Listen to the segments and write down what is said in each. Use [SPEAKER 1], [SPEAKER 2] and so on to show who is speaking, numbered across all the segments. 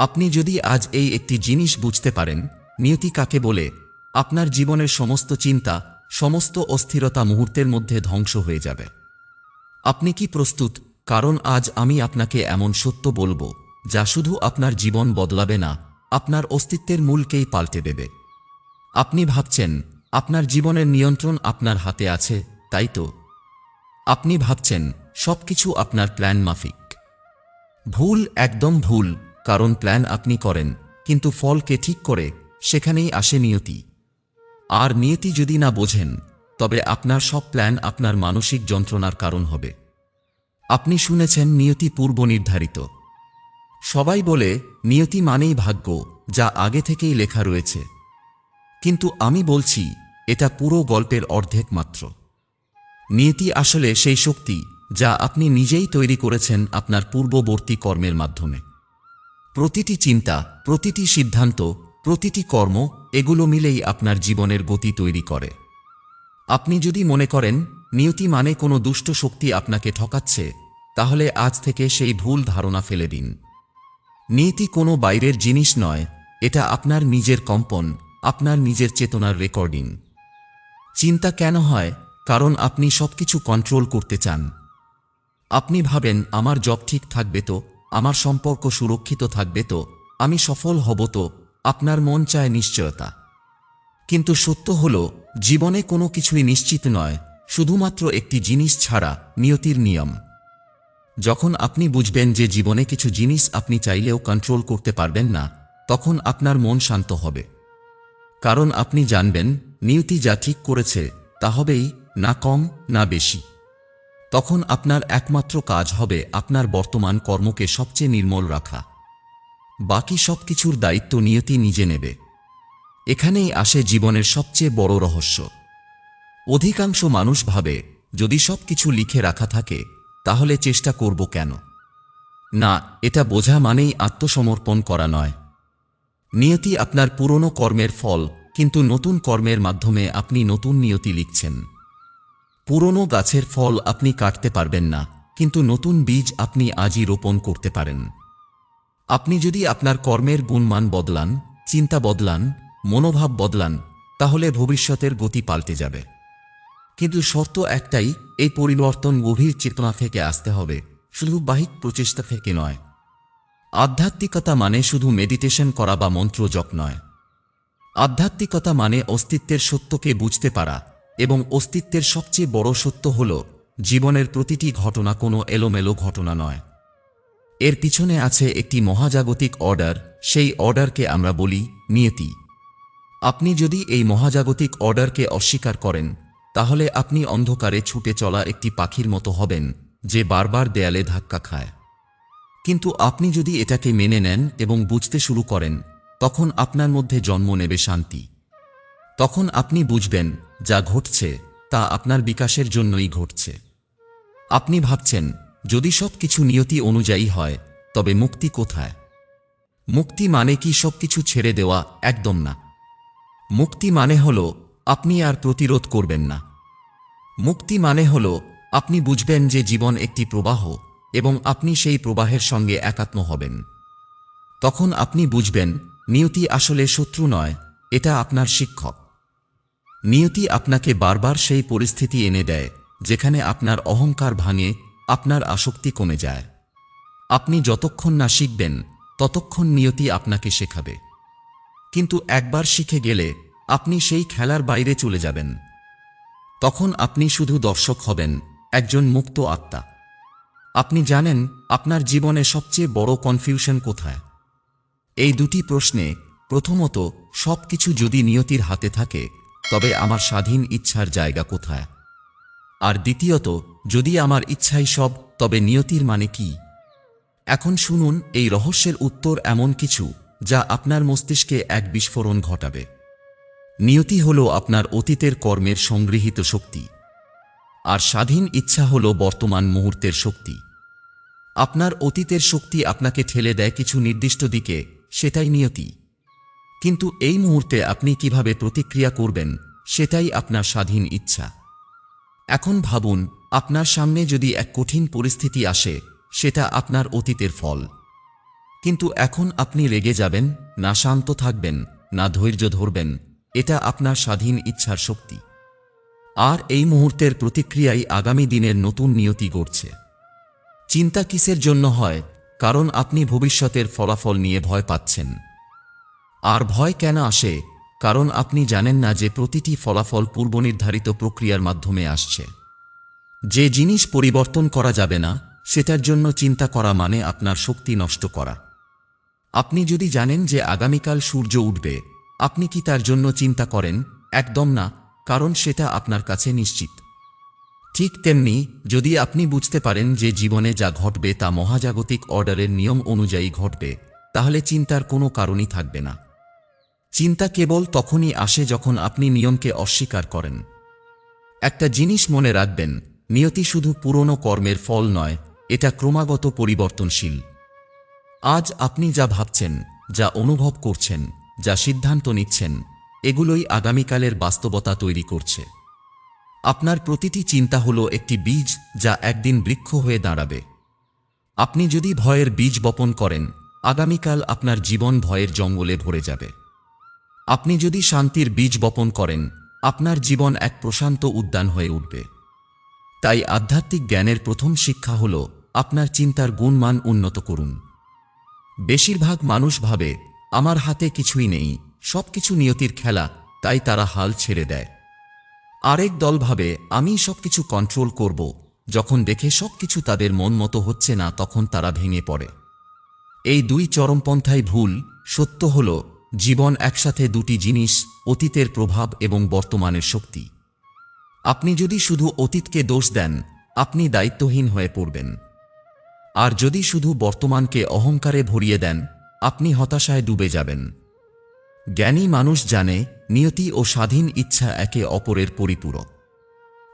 [SPEAKER 1] আপনি যদি আজ এই একটি জিনিস বুঝতে পারেন, নিয়তি কাকে বলে? আপনার জীবনের সমস্ত চিন্তা, সমস্ত অস্থিরতা মুহূর্তের মধ্যে ধ্বংস হয়ে যাবে। আপনি কি প্রস্তুত? কারণ আজ আমি আপনাকে এমন সত্য বলব, যা শুধু আপনার জীবন বদলাবে না, আপনার অস্তিত্বের মূলকেই পাল্টে দেবে। আপনি ভাবছেন, আপনার জীবনের নিয়ন্ত্রণ আপনার হাতে আছে, তাই তো? আপনি ভাবছেন, সবকিছু আপনার প্ল্যান মাফিক। ভুল একদম ভুল কারণ প্ল্যান আপনি করেন, কিন্তু ফলকে ঠিক করে, সেখানেই আসে নিয়তি। আর নিয়তি যদি না বোঝেন, তবে আপনার সব প্ল্যান আপনার মানসিক যন্ত্রণার কারণ হবে। আপনি শুনেছেন নিয়তি পূর্ব নির্ধারিত। সবাই বলে, নিয়তি মানেই ভাগ্য, যা আগে থেকেই লেখা রয়েছে। কিন্তু আমি বলছি, এটা পুরো গল্পের অর্ধেক মাত্র। নিয়তি আসলে সেই শক্তি, যা আপনি নিজেই তৈরি করেছেন আপনার পূর্ববর্তী কর্মের মাধ্যমে। প্রতিটি চিন্তা, প্রতিটি সিদ্ধান্ত, প্রতিটি কর্ম, এগুলো মিলেই আপনার জীবনের গতি তৈরি করে। আপনি যদি মনে করেন, নিয়তি মানে কোনো দুষ্ট শক্তি আপনাকে ঠকাচ্ছে, তাহলে আজ থেকে সেই ভুল ধারণা ফেলে দিন। নিয়তি কোনো বাইরের জিনিস নয়, এটা আপনার নিজের কম্পন, আপনার নিজের চেতনার রেকর্ডিং। চিন্তা কেন হয়? কারণ আপনি সবকিছু কন্ট্রোল করতে চান। আপনি ভাবেন, আমার জব ঠিক থাকবে তো? আমার সম্পর্ক সুরক্ষিত থাকবে তো, আমি সফল হব তো, আপনার মন চায় নিশ্চয়তা। কিন্তু সত্য হল, জীবনে কোনো কিছুই নিশ্চিত নয়, শুধুমাত্র একটি জিনিস ছাড়া নিয়তির নিয়ম। যখন আপনি বুঝবেন যে জীবনে কিছু জিনিস আপনি চাইলেও কন্ট্রোল করতে পারবেন না, তখন আপনার মন শান্ত হবে। কারণ আপনি জানবেন, নিয়তি যা ঠিক করেছে, তা হবেই না কম, না বেশি। তখন আপনার একমাত্র কাজ হবে আপনার বর্তমান কর্মকে সবচেয়ে নির্মল রাখা। বাকি সব কিছুর দায়িত্ব নিয়তি নিজে নেবে। এখানেই আসে জীবনের সবচেয়ে বড় রহস্য। অধিকাংশ মানুষ ভাবে, যদি সবকিছু লিখে রাখা থাকে, তাহলে চেষ্টা করব কেন? না, এটা বোঝা মানেই আত্মসমর্পণ করা নয়। নিয়তি আপনার পুরনো কর্মের ফল, কিন্তু নতুন কর্মের মাধ্যমে আপনি নতুন নিয়তি লিখছেন। পুরনো গাছের ফল আপনি কাটতে পারবেন না, কিন্তু নতুন বীজ আপনি আজই রোপণ করতে পারেন। আপনি যদি আপনার কর্মের গুণমান বদলান, চিন্তা বদলান, মনোভাব বদলান, তাহলে ভবিষ্যতের গতি পাল্টে যাবে। কিন্তু শর্ত একটাই, এই পরিবর্তন গভীর চেতনা থেকে আসতে হবে, শুধু বাহিক প্রচেষ্টা থেকে নয়। আধ্যাত্মিকতা মানে শুধু মেডিটেশন করা বা মন্ত্র জপ নয়। আধ্যাত্মিকতা মানে অস্তিত্বের সত্যকে বুঝতে পারা এবং অস্তিত্বের সবচেয়ে বড় সত্য হল, জীবনের প্রতিটি ঘটনা কোনো এলোমেলো ঘটনা নয়। এর পিছনে আছে একটি মহাজাগতিক অর্ডার, সেই অর্ডারকে আমরা বলি নিয়তি। আপনি যদি এই মহাজাগতিক অর্ডারকে অস্বীকার করেন, তাহলে আপনি অন্ধকারে ছুটে চলা একটি পাখির মতো হবেন, যে বারবার দেয়ালে ধাক্কা খায়। কিন্তু আপনি যদি এটাকে মেনে নেন এবং বুঝতে শুরু করেন, তখন আপনার মধ্যে জন্ম নেবে শান্তি। তখন আপনি বুঝবেন যা ঘটছে তা আপনার বিকাশের জন্যই ঘটছে। আপনি ভাবছেন, যদি সব কিছু নিয়তি অনুযায়ী হয়, তবে মুক্তি কোথায়? মুক্তি মানে কি সবকিছু ছেড়ে দেওয়া? একদম না। মুক্তি মানে হল, আপনি আর প্রতিরোধ করবেন না। মুক্তি মানে হল, আপনি বুঝবেন যে জীবন একটি প্রবাহ এবং আপনি সেই প্রবাহের সঙ্গে একাত্ম হবেন। তখন আপনি বুঝবেন, নিয়তি আসলে শত্রু নয়, এটা আপনার শিক্ষক। নিয়তি আপনাকে বারবার সেই পরিস্থিতি এনে দেয়, যেখানে আপনার অহংকার ভাঙে, আপনার আসক্তি কমে যায়। আপনি যতক্ষণ না শিখবেন, ততক্ষণ নিয়তি আপনাকে শেখাবে। কিন্তু একবার শিখে গেলে, আপনি সেই খেলার বাইরে চলে যাবেন। তখন আপনি শুধু দর্শক হবেন, একজন মুক্ত আত্মা। আপনি জানেন, আপনার জীবনে সবচেয়ে বড় কনফিউশন কোথায়? এই দুটি প্রশ্নে প্রথমত সব কিছু যদি নিয়তির হাতে থাকে তবে আমার স্বাধীন ইচ্ছার জায়গা কোথায়? আর দ্বিতীয়ত, যদি আমার ইচ্ছাই সব, তবে নিয়তির মানে কি? এখন শুনুন, এই রহস্যের উত্তর এমন কিছু, যা আপনার মস্তিষ্কে এক বিস্ফোরণ ঘটাবে। নিয়তি হল আপনার অতীতের কর্মের সংগৃহীত শক্তি। আর স্বাধীন ইচ্ছা হল বর্তমান মুহূর্তের শক্তি। আপনার অতীতের শক্তি আপনাকে ঠেলে দেয় কিছু নির্দিষ্ট দিকে, সেটাই নিয়তি। কিন্তু এই মুহূর্তে আপনি কীভাবে প্রতিক্রিয়া করবেন, সেটাই আপনার স্বাধীন ইচ্ছা। এখন ভাবুন, আপনার সামনে যদি এক কঠিন পরিস্থিতি আসে, সেটা আপনার অতীতের ফল। কিন্তু এখন আপনি রেগে যাবেন, না শান্ত থাকবেন, না ধৈর্য ধরবেন, এটা আপনার স্বাধীন ইচ্ছার শক্তি। আর এই মুহূর্তের প্রতিক্রিয়াই আগামী দিনের নতুন নিয়তি গড়ছে। চিন্তা কিসের জন্য হয়? কারণ আপনি ভবিষ্যতের ফলাফল নিয়ে ভয় পাচ্ছেন। আর ভয় কেন আসে? কারণ আপনি জানেন না যে প্রতিটি ফলাফল পূর্বনির্ধারিত প্রক্রিয়ার মাধ্যমে আসছে। যে জিনিস পরিবর্তন করা যাবে না, সেটার জন্য চিন্তা করা মানে আপনার শক্তি নষ্ট করা। আপনি যদি জানেন যে আগামীকাল সূর্য উঠবে, আপনি কি তার জন্য চিন্তা করেন? একদম না, কারণ সেটা আপনার কাছে নিশ্চিত। ঠিক তেমনি, যদি আপনি বুঝতে পারেন যে জীবনে যা ঘটবে তা মহাজাগতিক অর্ডারের নিয়ম অনুযায়ী ঘটবে, তাহলে চিন্তার কোনো কারণই থাকবে না। চিন্তা কেবল তখনই আসে যখন আপনি নিয়মকে অস্বীকার করেন। একটা জিনিস মনে রাখবেন, নিয়তি শুধু পুরনো কর্মের ফল নয়, এটা ক্রমাগত পরিবর্তনশীল। আজ আপনি যা ভাবছেন, যা অনুভব করছেন, যা সিদ্ধান্ত নিচ্ছেন, এগুলোই আগামীকালের বাস্তবতা তৈরি করছে। আপনার প্রতিটি চিন্তা হল একটি বীজ যা একদিন বৃক্ষ হয়ে দাঁড়াবে। আপনি যদি ভয়ের বীজ বপন করেন, আগামীকাল আপনার জীবন ভয়ের জঙ্গলে ভরে যাবে। আপনি যদি শান্তির বীজ বপন করেন, আপনার জীবন এক প্রশান্ত উদ্যান হয়ে উঠবে। তাই আধ্যাত্মিক জ্ঞানের প্রথম শিক্ষা হল, আপনার চিন্তার গুণমান উন্নত করুন। বেশিরভাগ মানুষ ভাবে, আমার হাতে কিছুই নেই, সবকিছু নিয়তির খেলা, তাই তারা হাল ছেড়ে দেয়। আরেক দল ভাবে, আমি সবকিছু কন্ট্রোল করব, যখন দেখে সবকিছু তাদের মন মতো হচ্ছে না, তখন তারা ভেঙে পড়ে। এই দুই চরমপন্থাই ভুল, সত্য হল জীবন একসাথে দুটি জিনিস, অতীতের প্রভাব এবং বর্তমানের শক্তি। আপনি যদি শুধু অতীতকে দোষ দেন, আপনি দায়িত্বহীন হয়ে পড়বেন। আর যদি শুধু বর্তমানকে অহংকারে ভরিয়ে দেন, আপনি হতাশায় ডুবে যাবেন। জ্ঞানী মানুষ জানে, নিয়তি ও স্বাধীন ইচ্ছা একে অপরের পরিপূরক।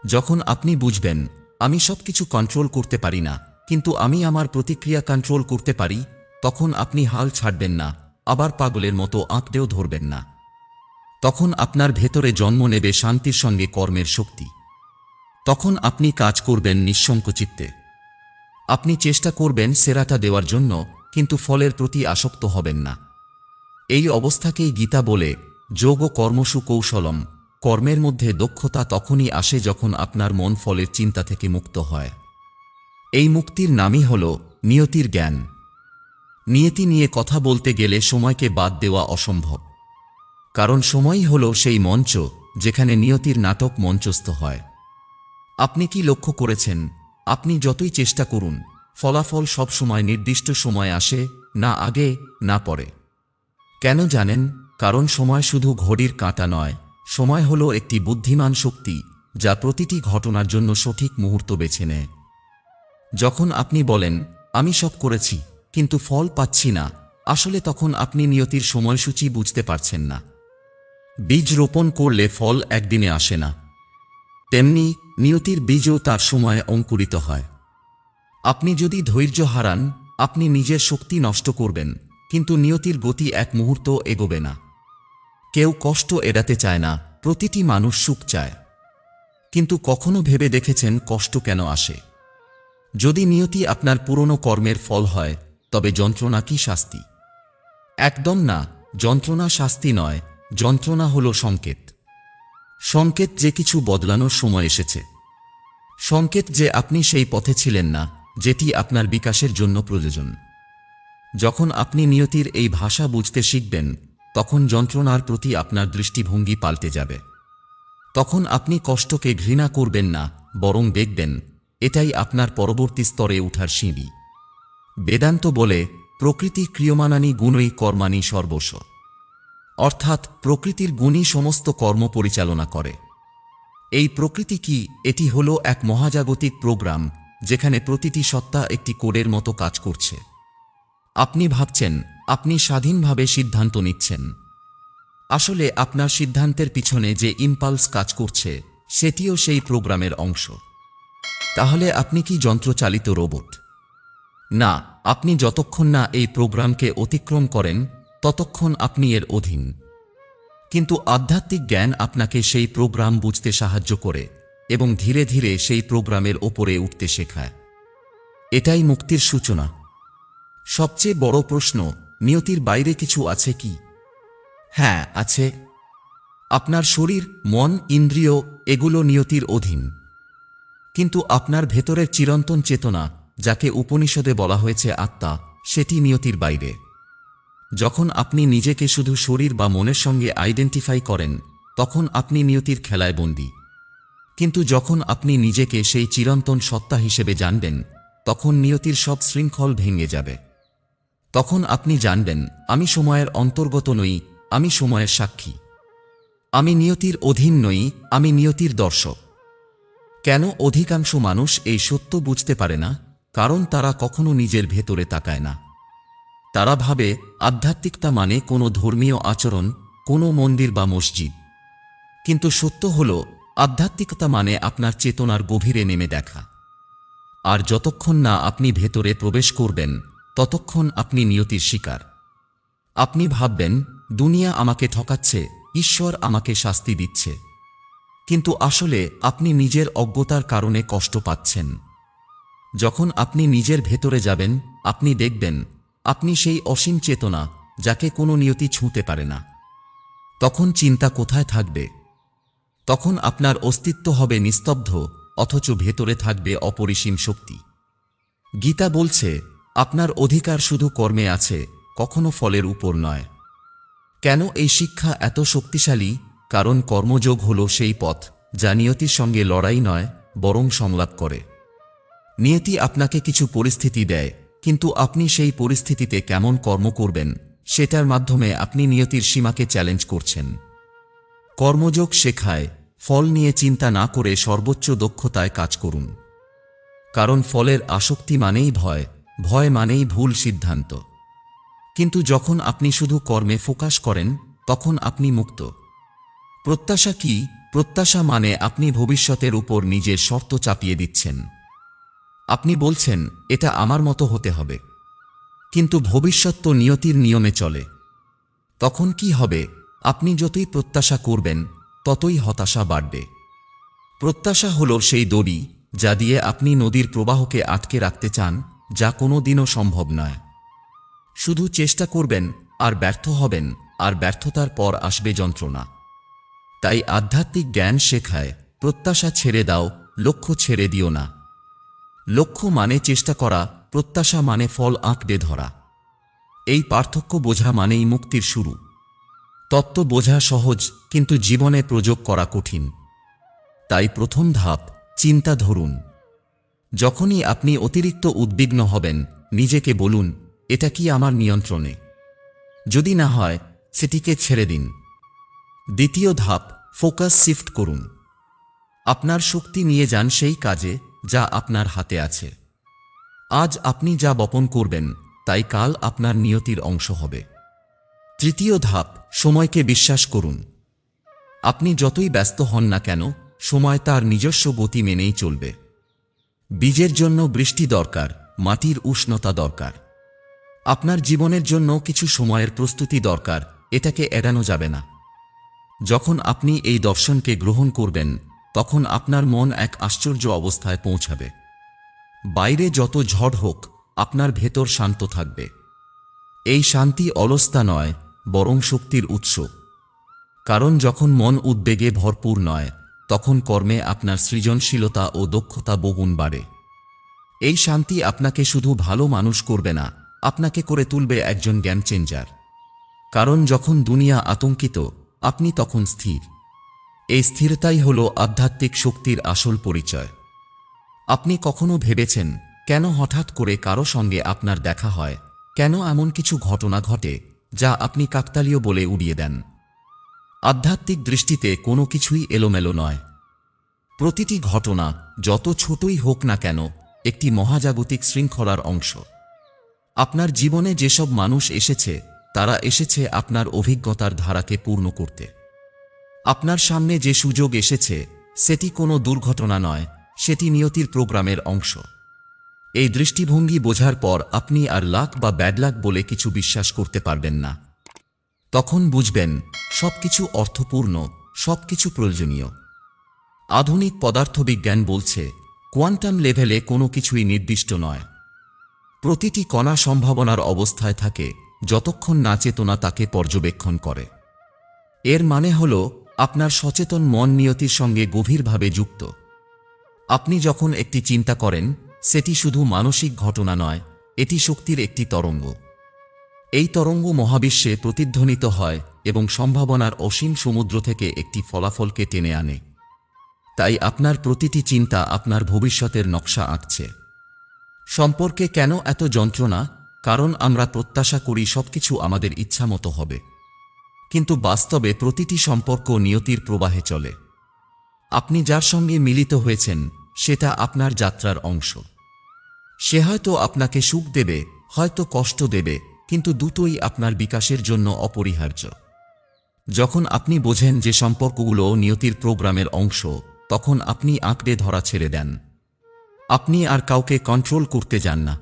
[SPEAKER 1] যখন আপনি বুঝবেন, আমি সবকিছু কন্ট্রোল করতে পারি না, কিন্তু আমি আমার প্রতিক্রিয়া কন্ট্রোল করতে পারি, তখন আপনি হাল ছাড়বেন না। আবার পাগলের মতো আঁকড়েও ধরবেন না। তখন আপনার ভেতরে জন্ম নেবে শান্তির সঙ্গে কর্মের শক্তি। তখন আপনি কাজ করবেন নিঃসংকোচিত্তে আপনি চেষ্টা করবেন সেরাটা দেওয়ার জন্য, কিন্তু ফলের প্রতি আসক্ত হবেন না। এই অবস্থাকেই গীতা বলে, যোগ ও কর্মসু কৌশলম। কর্মের মধ্যে দক্ষতা তখনই আসে যখন আপনার মন ফলের চিন্তা থেকে মুক্ত হয়। এই মুক্তির নামই হল নিয়তির জ্ঞান। নিয়তি নিয়ে কথা বলতে গেলে সময়কে বাদ দেওয়া অসম্ভব। কারণ সময়ই হল সেই মঞ্চ যেখানে নিয়তির নাটক মঞ্চস্থ হয়। আপনি কি লক্ষ্য করেছেন? আপনি যতই চেষ্টা করুন, ফলাফল সবসময় নির্দিষ্ট সময় আসে, না আগে, না পরে। কেন জানেন? কারণ সময় শুধু ঘড়ির কাঁটা নয়, সময় হল একটি বুদ্ধিমান শক্তি যা প্রতিটি ঘটনার জন্য সঠিক মুহূর্ত বেছে নেয়। যখন আপনি বলেন, আমি সব করেছি। কিন্তু ফল পাচ্ছি না। আসলে তখন আপনি নিয়তির সময়সূচি বুঝতে পারছেন না। বীজ রোপণ করলে ফল একদিনে আসে না। তেমনি নিয়তির বীজও তার সময়ে অঙ্কুরিত হয়। আপনি যদি ধৈর্য হারান, আপনি নিজের শক্তি নষ্ট করবেন, কিন্তু নিয়তির গতি এক মুহূর্ত এগোবে না। কেউ কষ্ট এড়াতে চায় না, প্রতিটি মানুষ সুখ চায়। কিন্তু কখনো ভেবে দেখেছেন কষ্ট কেন আসে? যদি নিয়তি আপনার পুরনো কর্মের ফল হয় তবে যন্ত্রণা কি শাস্তি? একদম না, যন্ত্রণা শাস্তি নয়, যন্ত্রণা হল সংকেত। সংকেত যে কিছু বদলানোর সময় এসেছে। সংকেত যে আপনি সেই পথে ছিলেন না, যেটি আপনার বিকাশের জন্য প্রয়োজন। যখন আপনি নিয়তির এই ভাষা বুঝতে শিখবেন, তখন যন্ত্রণার প্রতি আপনার দৃষ্টিভঙ্গি পাল্টে যাবে। তখন আপনি কষ্টকে ঘৃণা করবেন না, বরং দেখবেন, এটাই আপনার পরবর্তী স্তরে উঠার সিঁড়ি। বেদান্ত বলে, প্রকৃতি ক্রিয়মানানি গুণই কর্মানি সর্বস্ব। অর্থাৎ প্রকৃতির গুণই সমস্ত কর্ম পরিচালনা করে। এই প্রকৃতি কি, এটি হল এক মহাজাগতিক প্রোগ্রাম, যেখানে প্রতিটি সত্তা একটি কোডের মতো কাজ করছে। আপনি ভাবছেন, আপনি স্বাধীনভাবে সিদ্ধান্ত নিচ্ছেন। আসলে আপনার সিদ্ধান্তের পিছনে যে ইম্পালস কাজ করছে, সেটিও সেই প্রোগ্রামের অংশ। তাহলে আপনি কি যন্ত্রচালিত রোবট? না, আপনি যতক্ষণ না এই প্রোগ্রামকে অতিক্রম করেন, ততক্ষণ আপনি এর অধীন। কিন্তু আধ্যাত্মিক জ্ঞান আপনাকে সেই প্রোগ্রাম বুঝতে সাহায্য করে এবং ধীরে ধীরে সেই প্রোগ্রামের ওপরে উঠতে শেখায়। এটাই মুক্তির সূচনা। সবচেয়ে বড় প্রশ্ন, নিয়তির বাইরে কিছু আছে কি? হ্যাঁ আছে। আপনার শরীর, মন, ইন্দ্রিয়, এগুলো নিয়তির অধীন। কিন্তু আপনার ভেতরের চিরন্তন চেতনা যাকে উপনিষদে বলা হয়েছে আত্মা, সেটি নিয়তির বাইরে। যখন আপনি নিজেকে শুধু শরীর বা মনের সঙ্গে আইডেন্টিফাই করেন, তখন আপনি নিয়তির খেলায় বন্দী। কিন্তু যখন আপনি নিজেকে সেই চিরন্তন সত্তা হিসেবে জানবেন, তখন নিয়তির সব শৃঙ্খল ভেঙে যাবে। তখন আপনি জানবেন, আমি সময়ের অন্তর্গত নই, আমি সময়ের সাক্ষী। আমি নিয়তির অধীন নই, আমি নিয়তির দর্শক। কেন অধিকাংশ মানুষ এই সত্য বুঝতে পারে না? কারণ তারা কখনো নিজের ভেতরে তাকায় না। তারা ভাবে আধ্যাত্মিকতা মানে কোনো ধর্মীয় আচরণ, কোনো মন্দির বা মসজিদ। কিন্তু সত্য হল, আধ্যাত্মিকতা মানে আপনার চেতনার গভীরে নেমে দেখা। আর যতক্ষণ না আপনি ভেতরে প্রবেশ করবেন, ততক্ষণ আপনি নিয়তির শিকার। আপনি ভাববেন, দুনিয়া আমাকে ঠকাচ্ছে, ঈশ্বর আমাকে শাস্তি দিচ্ছে। কিন্তু আসলে আপনি নিজের অজ্ঞতার কারণে কষ্ট পাচ্ছেন। যখন আপনি নিজের ভেতরে যাবেন, আপনি দেখবেন, আপনি সেই অসীম চেতনা যাকে কোনো নিয়তি ছুঁতে পারে না। তখন চিন্তা কোথায় থাকবে? তখন আপনার অস্তিত্ব হবে নিস্তব্ধ, অথচ ভেতরে থাকবে অপরিসীম শক্তি। গীতা বলছে, আপনার অধিকার শুধু কর্মে আছে, কখনো ফলের উপর নয়। কেন এই শিক্ষা এত শক্তিশালী? কারণ কর্মযোগ হল সেই পথ যা নিয়তির সঙ্গে লড়াই নয়, বরং সংলাপ করে। নিয়তি আপনাকে কিছু পরিস্থিতি দেয়, কিন্তু আপনি সেই পরিস্থিতিতে কেমন কর্ম করবেন, সেটার মাধ্যমে আপনি নিয়তির সীমাকে চ্যালেঞ্জ করছেন। কর্মযোগ শেখায়, ফল নিয়ে চিন্তা না করে সর্বোচ্চ দক্ষতায় কাজ করুন। কারণ ফলের আসক্তি মানেই ভয় ভয় মানেই ভুল সিদ্ধান্ত। কিন্তু যখন আপনি শুধু কর্মে ফোকাস করেন, তখন আপনি মুক্ত। প্রত্যাশা কি? প্রত্যাশা মানে আপনি ভবিষ্যতের উপর নিজের শর্ত চাপিয়ে দিচ্ছেন। আপনি বলছেন, এটা আমার মতো হতে হবে। কিন্তু ভবিষ্যৎ তো নিয়তির নিয়মে চলে। তখন কি হবে? আপনি যতই প্রত্যাশা করবেন, ততই হতাশা বাড়বে। প্রত্যাশা হল সেই দড়ি যা দিয়ে আপনি নদীর প্রবাহকে আটকে রাখতে চান, যা কোনো দিনও সম্ভব নয়। শুধু চেষ্টা করবেন, আর ব্যর্থ হবেন, আর ব্যর্থতার পর আসবে যন্ত্রণা। তাই আধ্যাত্মিক জ্ঞান শেখায়, প্রত্যাশা ছেড়ে দাও, লক্ষ্য ছেড়ে দিও না। লক্ষ্য মানে চেষ্টা করা, প্রত্যাশা মানে ফল আঁকড়ে ধরা। এই পার্থক্য বোঝা মানেই মুক্তির শুরু। তত্ত্ব বোঝা সহজ, কিন্তু জীবনে প্রযোগ করা কঠিন। তাই প্রথম ধাপ, চিন্তা ধরুন। যখনই আপনি অতিরিক্ত উদ্বিগ্ন হবেন, নিজেকে বলুন, এটা কি আমার নিয়ন্ত্রণে? যদি না হয়, সেটিকে ছেড়ে দিন। দ্বিতীয় ধাপ, ফোকাস শিফট করুন। আপনার শক্তি নিয়ে যান সেই কাজে যা আপনার হাতে আছে। আজ আপনি যা বপন করবেন, তাই কাল আপনার নিয়তির অংশ হবে। তৃতীয় ধাপ, সময়কে বিশ্বাস করুন। আপনি যতই ব্যস্ত হন না কেন, সময় তার নিজস্ব গতি মেনেই চলবে। বীজের জন্য বৃষ্টি দরকার, মাটির উষ্ণতা দরকার। আপনার জীবনের জন্য কিছু সময়ের প্রস্তুতি দরকার, এটাকে এড়ানো যাবে না। যখন আপনি এই দর্শনকে গ্রহণ করবেন তখন আপনার মন এক আশ্চর্য অবস্থায় পৌঁছাবে। বাইরে যত ঝড় হোক, আপনার ভেতর শান্ত থাকবে। এই শান্তি অলস্তা নয়, বরং শক্তির উৎস। কারণ যখন মন উদ্বেগে ভরপুর নয়, তখন কর্মে আপনার সৃজনশীলতা ও দক্ষতা বহুগুণ বাড়ে। এই শান্তি আপনাকে শুধু ভালো মানুষ করবে না, আপনাকে করে তুলবে একজন জ্ঞান চেঞ্জার কারণ যখন দুনিয়া আতঙ্কিত, আপনি তখন স্থির। এই স্থিরতাই হল আধ্যাত্মিক শক্তির আসল পরিচয়। আপনি কখনো ভেবেছেন, কেন হঠাৎ করে কারও সঙ্গে আপনার দেখা হয়? কেন এমন কিছু ঘটনা ঘটে, যা আপনি কাকতালীয় বলে উড়িয়ে দেন? আধ্যাত্মিক দৃষ্টিতে কোনো কিছুই এলোমেলো নয়। প্রতিটি ঘটনা, যত ছোটই হোক না কেন, একটি মহাজাগতিক শৃঙ্খলার অংশ। আপনার জীবনে যেসব মানুষ এসেছে, তারা এসেছে আপনার অভিজ্ঞতার ধারাকে পূর্ণ করতে। আপনার সামনে যে সুযোগ এসেছে, সেটি কোনো দুর্ঘটনা নয়, সেটি নিয়তির প্রোগ্রামের অংশ। এই দৃষ্টিভঙ্গি বোঝার পর আপনি আর লাক বা ব্যাড ব্যাডলাক বলে কিছু বিশ্বাস করতে পারবেন না। তখন বুঝবেন, সবকিছু অর্থপূর্ণ, সবকিছু প্রয়োজনীয়। আধুনিক পদার্থবিজ্ঞান বলছে, কোয়ান্টাম লেভেলে কোনো কিছুই নির্দিষ্ট নয়। প্রতিটি কণা সম্ভাবনার অবস্থায় থাকে, যতক্ষণ না চেতনা তাকে পর্যবেক্ষণ করে। এর মানে হল আপনার সচেতন মন নিয়তির সঙ্গে গভীরভাবে যুক্ত। আপনি যখন একটি চিন্তা করেন, সেটি শুধু মানসিক ঘটনা নয়, এটি শক্তির একটি তরঙ্গ। এই তরঙ্গ মহাবিশ্বে প্রতিধ্বনিত হয় এবং সম্ভাবনার অসীম সমুদ্র থেকে একটি ফলাফলকে টেনে আনে। তাই আপনার প্রতিটি চিন্তা আপনার ভবিষ্যতের নকশা আঁকছে। সম্পর্কে কেন এত যন্ত্রণা? কারণ আমরা প্রত্যাশা করি সবকিছু আমাদের ইচ্ছামতো হবে। কিন্তু বাস্তবে প্রতিটি সম্পর্ক নিয়তির প্রবাহে চলে। আপনি যার সঙ্গে মিলিত হয়েছেন, সেটা আপনার যাত্রার অংশ। সে হয়তো আপনাকে সুখ দেবে, হয়তো কষ্ট দেবে, কিন্তু দুটোই আপনার বিকাশের জন্য অপরিহার্য। যখন আপনি বোঝেন যে সম্পর্কগুলো নিয়তির প্রোগ্রামের অংশ, তখন আপনি আঁকড়ে ধরা ছেড়ে দেন। আপনি আর কাউকে কন্ট্রোল করতে যান না।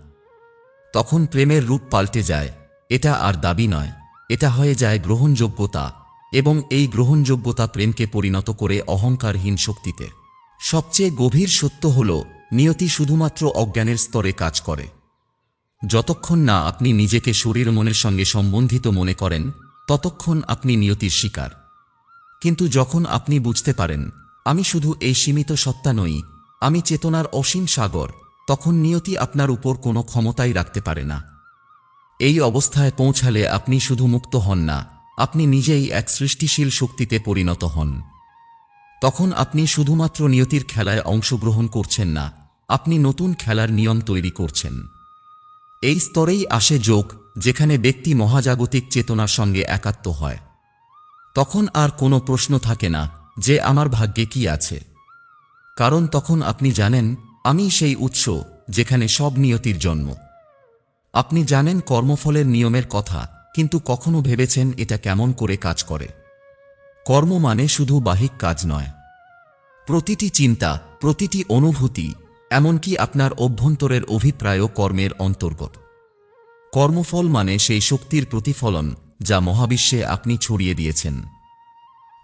[SPEAKER 1] তখন প্রেমের রূপ পাল্টে যায়, এটা আর দাবি নয়। এটা হয়ে যায় গ্রহণযোগ্যতা এবং এই গ্রহণযোগ্যতা প্রেমকে পরিণত করে অহংকারহীন শক্তিতে। সবচেয়ে গভীর সত্য হল, নিয়তি শুধুমাত্র অজ্ঞানের স্তরে কাজ করে। যতক্ষণ না আপনি নিজেকে শরীর মনের সঙ্গে সম্বন্ধিত মনে করেন, ততক্ষণ আপনি নিয়তির শিকার। কিন্তু যখন আপনি বুঝতে পারেন, আমি শুধু এই সীমিত সত্তা নই, আমি চেতনার অসীম সাগর, তখন নিয়তি আপনার উপর কোনো ক্ষমতাই রাখতে পারে না। এই অবস্থায় পৌঁছালে আপনি শুধু মুক্ত হন না, আপনি নিজেই এক সৃষ্টিশীল শক্তিতে পরিণত হন। তখন আপনি শুধুমাত্র নিয়তির খেলায় অংশগ্রহণ করছেন না, আপনি নতুন খেলার নিয়ম তৈরি করছেন। এই স্তরেই আসে যোগ, যেখানে ব্যক্তি মহাজাগতিক চেতনার সঙ্গে একাত্ম হয়। তখন আর কোনো প্রশ্ন থাকে না, যে আমার ভাগ্যে কি আছে। কারণ তখন আপনি জানেন, আমি সেই উৎস, যেখানে সব নিয়তির জন্ম। আপনি জানেন কর্মফলের নিয়মের কথা, কিন্তু কখনো ভেবেছেন এটা কেমন করে কাজ করে? কর্ম মানে শুধু বাহিক কাজ নয়। প্রতিটি চিন্তা, প্রতিটি অনুভূতি, এমনকি আপনার অভ্যন্তরের অভিপ্রায়ও কর্মের অন্তর্গত। কর্মফল মানে সেই শক্তির প্রতিফলন যা মহাবিশ্বে আপনি ছড়িয়ে দিয়েছেন।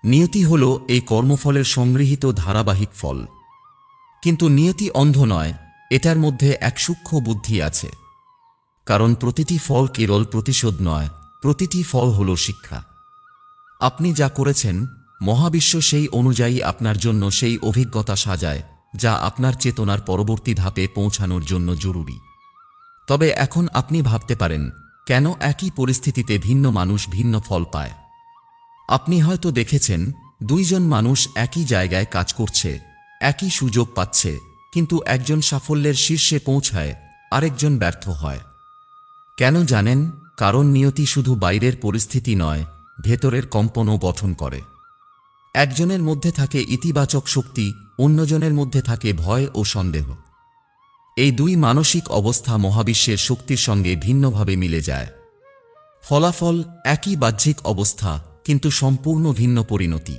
[SPEAKER 1] নিয়তি হল এই কর্মফলের সংগৃহীত ধারাবাহিক ফল। কিন্তু নিয়তি অন্ধ নয়, এটার মধ্যে এক সূক্ষ্ম বুদ্ধি আছে। কারণ প্রতিটি ফল কেবল প্রতিশোধ নয়, প্রতিটি ফল হল শিক্ষা। আপনি যা করেছেন, মহাবিশ্ব সেই অনুযায়ী আপনার জন্য সেই অভিজ্ঞতা সাজায়, যা আপনার চেতনার পরবর্তী ধাপে পৌঁছানোর জন্য জরুরি। তবে এখন আপনি ভাবতে পারেন, কেন একই পরিস্থিতিতে ভিন্ন মানুষ ভিন্ন ফল পায়? আপনি হয়তো দেখেছেন, দুইজন মানুষ একই জায়গায় কাজ করছে, একই সুযোগ পাচ্ছে, কিন্তু একজন সাফল্যের শীর্ষে পৌঁছায়, আরেকজন ব্যর্থ হয়। কেন জানেন, কারণ নিয়তি শুধু বাইরের পরিস্থিতি নয়, ভেতরের কম্পনও গঠন করে। একজনের মধ্যে থাকে ইতিবাচক শক্তি, অন্যজনের মধ্যে থাকে ভয় ও সন্দেহ। এই দুই মানসিক অবস্থা মহাবিশ্বের শক্তির সঙ্গে ভিন্নভাবে মিলে যায়। ফলাফল একই বাহ্যিক অবস্থা, কিন্তু সম্পূর্ণ ভিন্ন পরিণতি।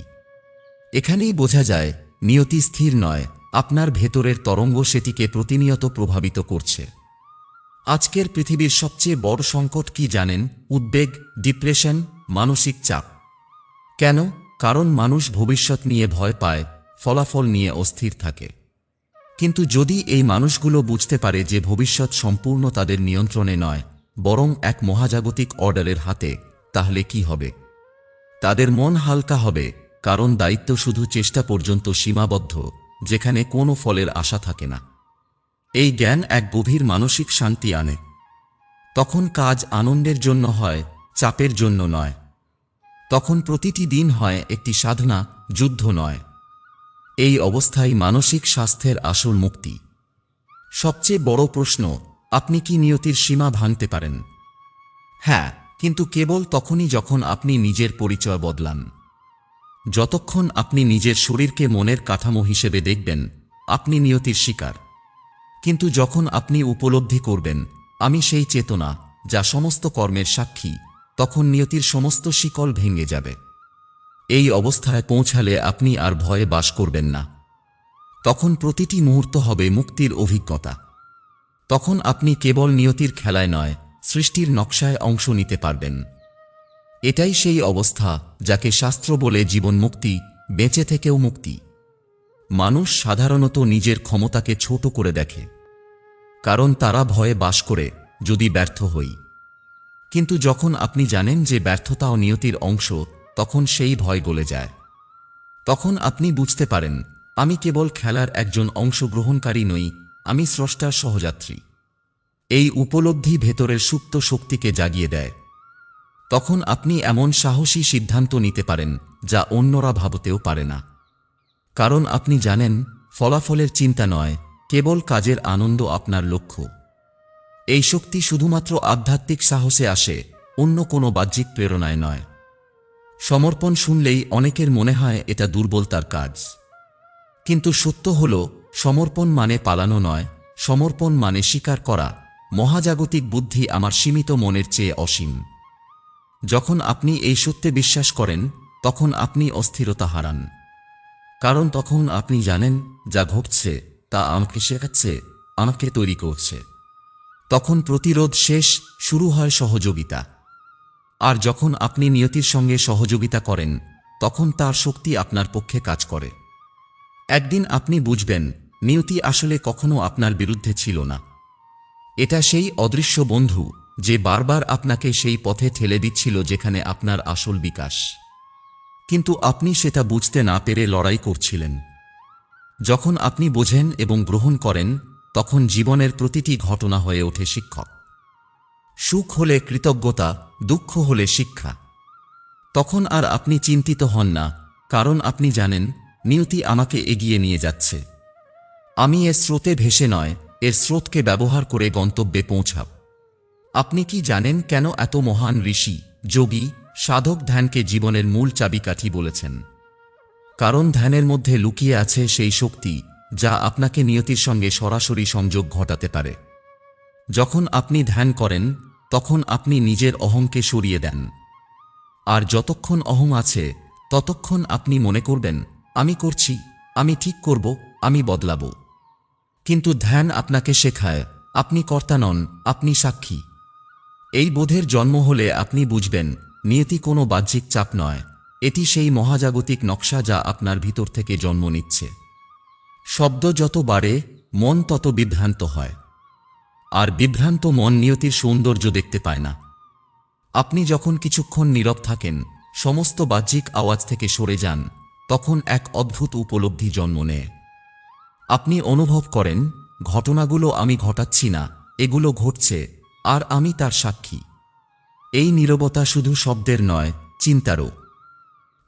[SPEAKER 1] এখানেই বোঝা যায়, নিয়তি স্থির নয়, আপনার ভেতরের তরঙ্গ সেটিকে প্রতিনিয়ত প্রভাবিত করছে। আজকের পৃথিবীর সবচেয়ে বড় সংকট কি জানেন? উদ্বেগ, ডিপ্রেশন, মানসিক চাপ। কেন? কারণ মানুষ ভবিষ্যৎ নিয়ে ভয় পায়, ফলাফল নিয়ে অস্থির থাকে। কিন্তু যদি এই মানুষগুলো বুঝতে পারে যে ভবিষ্যৎ সম্পূর্ণ তাদের নিয়ন্ত্রণে নয়, বরং এক মহাজাগতিক অর্ডারের হাতে, তাহলে কি হবে? তাদের মন হালকা হবে, কারণ দায়িত্ব শুধু চেষ্টা পর্যন্ত সীমাবদ্ধ, যেখানে কোনো ফলের আশা থাকে না। এই জ্ঞান এক গভীর মানসিক শান্তি আনে। তখন কাজ আনন্দের জন্য হয়, চাপের জন্য নয়। তখন প্রতিটি দিন হয় একটি সাধনা, যুদ্ধ নয়। এই অবস্থায় মানসিক স্বাস্থ্যের আসল মুক্তি। সবচেয়ে বড় প্রশ্ন, আপনি কি নিয়তির সীমা ভাঙতে পারেন? হ্যাঁ কিন্তু কেবল তখনই যখন আপনি নিজের পরিচয় বদলান। যতক্ষণ আপনি নিজের শরীরকে মনের কাঠামো হিসেবে দেখবেন, আপনি নিয়তির শিকার। কিন্তু যখন আপনি উপলব্ধি করবেন, আমি সেই চেতনা, যা সমস্ত কর্মের সাক্ষী, তখন নিয়তির সমস্ত শিকল ভেঙে যাবে। এই অবস্থায় পৌঁছালে আপনি আর ভয়ে বাস করবেন না। তখন প্রতিটি মুহূর্ত হবে মুক্তির অভিজ্ঞতা। তখন আপনি কেবল নিয়তির খেলায় নয়, সৃষ্টির নকশায় অংশ নিতে পারবেন। এটাই সেই অবস্থা, যাকে শাস্ত্র বলে জীবন মুক্তি, বেঁচে থেকেও মুক্তি। মানুষ সাধারণত নিজের ক্ষমতাকে ছোট করে দেখে। কারণ তারা ভয়ে বাস করে, যদি ব্যর্থ হই। কিন্তু যখন আপনি জানেন যে ব্যর্থতা ও নিয়তির অংশ, তখন সেই ভয় গলে যায়। তখন আপনি বুঝতে পারেন, আমি কেবল খেলার একজন অংশগ্রহণকারী নই, আমি স্রষ্টার সহযাত্রী। এই উপলব্ধি ভেতরের সুপ্ত শক্তিকে জাগিয়ে দেয়। তখন আপনি এমন সাহসী সিদ্ধান্ত নিতে পারেন, যা অন্যরা ভাবতেও পারে না। কারণ আপনি জানেন, ফলাফলের চিন্তা নয় কেবল কাজের আনন্দ আপনার লক্ষ্য। এই শক্তি শুধুমাত্র আধ্যাত্মিক সাহসে আসে, অন্য কোনো বাহ্যিক প্রেরণায় নয়। সমর্পণ শুনলেই অনেকের মনে হয় এটা দুর্বলতার কাজ। কিন্তু সত্য হল, সমর্পণ মানে পালানো নয়, সমর্পণ মানে স্বীকার করা, মহাজাগতিক বুদ্ধি আমার সীমিত মনের চেয়ে অসীম। যখন আপনি এই সত্যে বিশ্বাস করেন, তখন আপনি অস্থিরতা হারান। কারণ তখন আপনি জানেন, যা ঘটছে তা আমাকে শেখাচ্ছে, আমাকে তৈরি করছে। তখন প্রতিরোধ শেষ, শুরু হয় সহযোগিতা। আর যখন আপনি নিয়তির সঙ্গে সহযোগিতা করেন, তখন তার শক্তি আপনার পক্ষে কাজ করে। একদিন আপনি বুঝবেন, নিয়তি আসলে কখনো আপনার বিরুদ্ধে ছিল না। এটা সেই অদৃশ্য বন্ধু, যে বারবার আপনাকে সেই পথে ঠেলে দিচ্ছিল যেখানে আপনার আসল বিকাশ। কিন্তু আপনি সেটা বুঝতে না পেরে লড়াই করছিলেন। যখন আপনি বোঝেন এবং গ্রহণ করেন, তখন জীবনের প্রতিটি ঘটনা হয়ে ওঠে শিক্ষক। সুখ হলে কৃতজ্ঞতা, দুঃখ হলে শিক্ষা। তখন আর আপনি চিন্তিত হন না, কারণ আপনি জানেন, নিয়তি আমাকে এগিয়ে নিয়ে যাচ্ছে। আমি এর স্রোতে ভেসে নয়, এর স্রোতকে ব্যবহার করে গন্তব্যে পৌঁছাব। আপনি কি জানেন কেন এত মহান ঋষি, যোগী, সাধক ধ্যানকে জীবনের মূল চাবিকাঠি বলেছেন? কারণ ধ্যানের মধ্যে লুকিয়ে আছে সেই শক্তি, যা আপনাকে নিয়তির সঙ্গে সরাসরি সংযোগ ঘটাতে পারে। যখন আপনি ধ্যান করেন, তখন আপনি নিজের অহংকে সরিয়ে দেন। আর যতক্ষণ অহং আছে, ততক্ষণ আপনি মনে করবেন, আমি করছি, আমি ঠিক করব, আমি বদলাব। কিন্তু ধ্যান আপনাকে শেখায়, আপনি কর্তা নন, আপনি সাক্ষী। এই বোধের জন্ম হলে আপনি বুঝবেন, নিয়তি কোনো বাহ্যিক চাপ নয়। এটি সেই মহাজাগতিক নকশা যা আপনার ভিতর থেকে জন্ম নিচ্ছে। শব্দ যত বাড়ে, মন তত বিভ্রান্ত হয়। আর বিভ্রান্ত মন নিয়তির সৌন্দর্য দেখতে পায় না। আপনি যখন কিছুক্ষণ নীরব থাকেন, সমস্ত বাহ্যিক আওয়াজ থেকে সরে যান, তখন এক অদ্ভুত উপলব্ধি জন্ম নেয়। আপনি অনুভব করেন, ঘটনাগুলো আমি ঘটাচ্ছি না, এগুলো ঘটছে, আর আমি তার সাক্ষী। এই নীরবতা শুধু শব্দের নয়, চিন্তারও।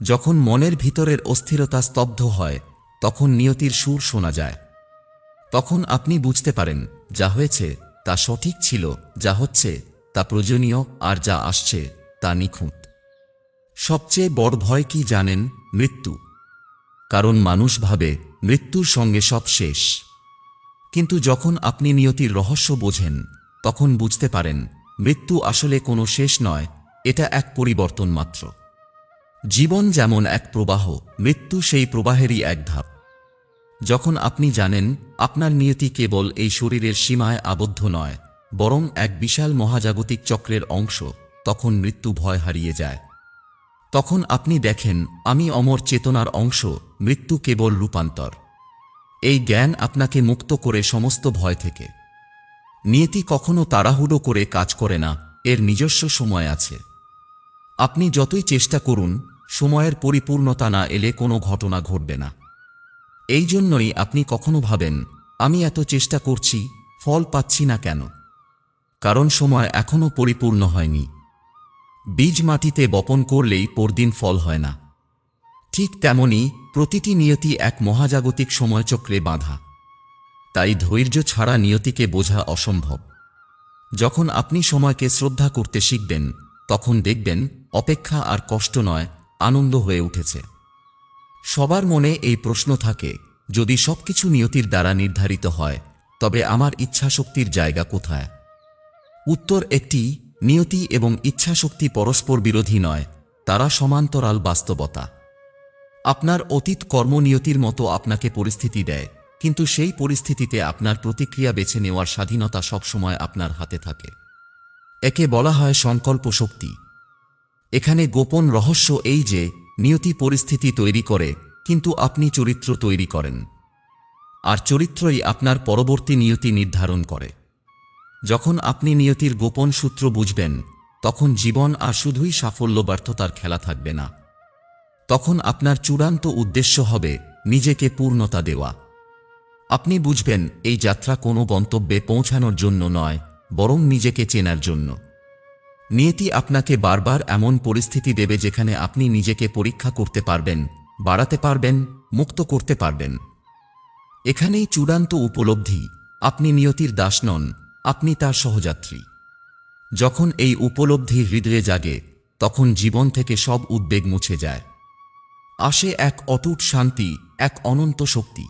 [SPEAKER 1] যখন মনের ভিতরের অস্থিরতা স্তব্ধ হয়, তখন নিয়তির সুর শোনা যায়। তখন আপনি বুঝতে পারেন যা হয়েছে, তা সঠিক ছিল, যা হচ্ছে, তা প্রয়োজনীয় আর যা আসছে, তা নিখুঁত। সবচেয়ে বড় ভয় কি জানেন? মৃত্যু। কারণ মানুষ ভাবে, মৃত্যুর সঙ্গে সব শেষ। কিন্তু যখন আপনি নিয়তির রহস্য বোঝেন, তখন বুঝতে পারেন, মৃত্যু আসলে কোনো শেষ নয়, এটা এক পরিবর্তন মাত্র। জীবন যেমন এক প্রবাহ, মৃত্যু সেই প্রবাহেরই এক ধাপ। যখন আপনি জানেন, আপনার নিয়তি কেবল এই শরীরের সীমায় আবদ্ধ নয়, বরং এক বিশাল মহাজাগতিক চক্রের অংশ, তখন মৃত্যু ভয় হারিয়ে যায়। তখন আপনি দেখেন, আমি অমর চেতনার অংশ, মৃত্যু কেবল রূপান্তর। এই জ্ঞান আপনাকে মুক্ত করে সমস্ত ভয় থেকে। নিয়তি কখনো তাড়াহুড়ো করে কাজ করে না, এর নিজস্ব সময় আছে। আপনি যতই চেষ্টা করুন সময়ের পরিপূর্ণতা না এলে কোনো ঘটনা ঘটবে না। এই জন্যই আপনি কখনো ভাবেন, আমি এত চেষ্টা করছি, ফল পাচ্ছি না কেন? কারণ সময় এখনও পরিপূর্ণ হয়নি। বীজ মাটিতে বপন করলেই পরদিন ফল হয় না। ঠিক তেমনি প্রতিটি নিয়তি এক মহাজাগতিক সময়চক্রে বাঁধা। তাই ধৈর্য ছাড়া নিয়তিকে বোঝা অসম্ভব। যখন আপনি সময়কে শ্রদ্ধা করতে শিখবেন, তখন দেখবেন অপেক্ষা আর কষ্ট নয় আনন্দ হয়ে উঠেছে। সবার মনে এই প্রশ্ন থাকে, যদি সবকিছু নিয়তির দ্বারা নির্ধারিত হয়, তবে আমার ইচ্ছাশক্তির জায়গা কোথায়? উত্তর একটি, নিয়তি এবং ইচ্ছাশক্তি পরস্পর বিরোধী নয়, তারা সমান্তরাল বাস্তবতা। আপনার অতীত কর্মনিয়তির মতো আপনাকে পরিস্থিতি দেয়, কিন্তু সেই পরিস্থিতিতে আপনার প্রতিক্রিয়া বেছে নেওয়ার স্বাধীনতা সবসময় আপনার হাতে থাকে। একে বলা হয় সংকল্প শক্তি এখানে গোপন রহস্য এই যে, নিয়তি পরিস্থিতি তৈরি করে, কিন্তু আপনি চরিত্র তৈরি করেন। আর চরিত্রই আপনার পরবর্তী নিয়তি নির্ধারণ করে। যখন আপনি নিয়তির গোপন সূত্র বুঝবেন, তখন জীবন আর শুধুই সাফল্য ব্যর্থতার খেলা থাকবে না। তখন আপনার চূড়ান্ত উদ্দেশ্য হবে নিজেকে পূর্ণতা দেওয়া। আপনি বুঝবেন, এই যাত্রা কোনো গন্তব্যে পৌঁছানোর জন্য নয়, বরং নিজেকে চেনার জন্য। নিয়তি আপনাকে বারবার এমন পরিস্থিতি দেবে যেখানে আপনি নিজেকে পরীক্ষা করতে পারবেন, বাড়াতে পারবেন, মুক্ত করতে পারবেন। এখানেই চূড়ান্ত উপলব্ধি, আপনি নিয়তির দাস নন, আপনি তার সহযাত্রী। যখন এই উপলব্ধি হৃদয়ে জাগে, তখন জীবন থেকে সব উদ্বেগ মুছে যায়। আসে এক অটুট শান্তি, এক অনন্ত শক্তি।